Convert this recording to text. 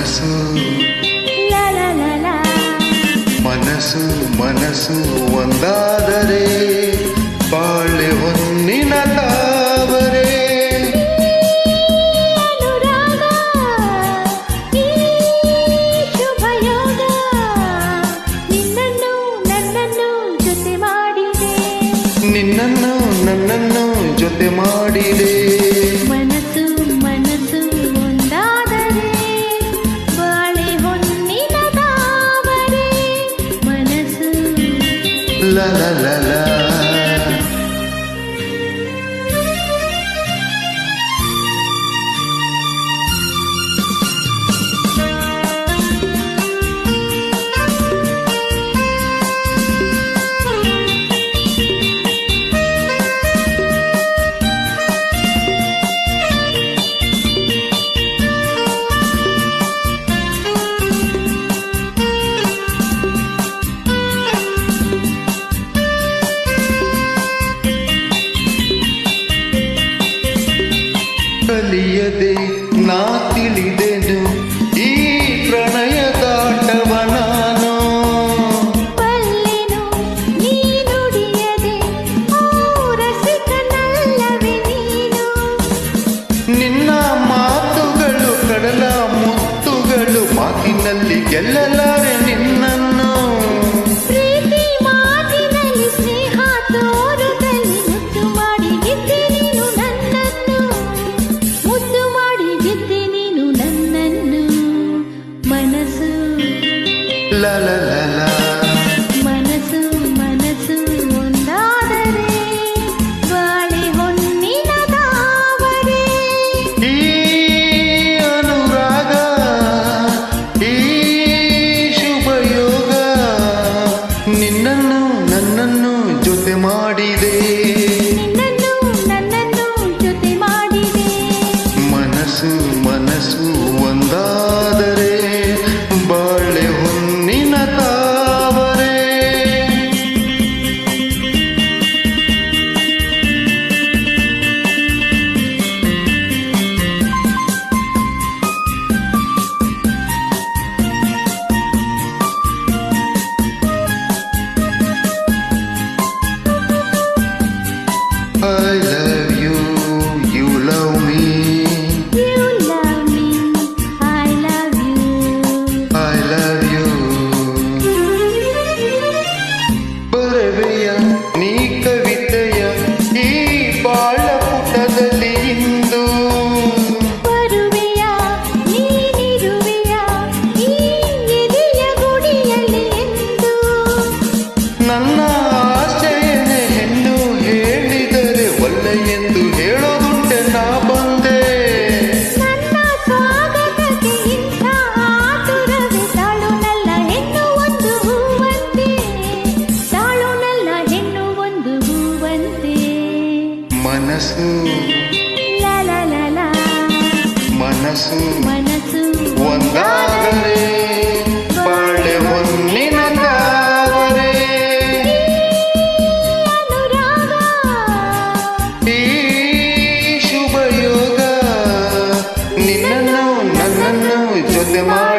ಮನಸ್ಸು. ಮನಸ್ಸು ಮನಸ್ಸು ಒಂದಾದರೆ ಬಾಳೆ ಹೊನ್ನಿನ ತಾವರೆ. ನಿನ್ನನ್ನು ನನ್ನನ್ನು ಜೊತೆ ಮಾಡಿದೆ. la la la la. ಕಲಿಯದೆ ನಾ ತಿಳಿದೆನು ಈ ಪ್ರಣಯದಾಟವ ನಾನು. ನಿನ್ನ ಮಾತುಗಳು ಕಡಲ ಮುತ್ತುಗಳು ಮಾತಿನಲ್ಲಿ ಗೆಲ್ಲಲಾರೆ. la la la. ಹೇಳೋದು Fatima.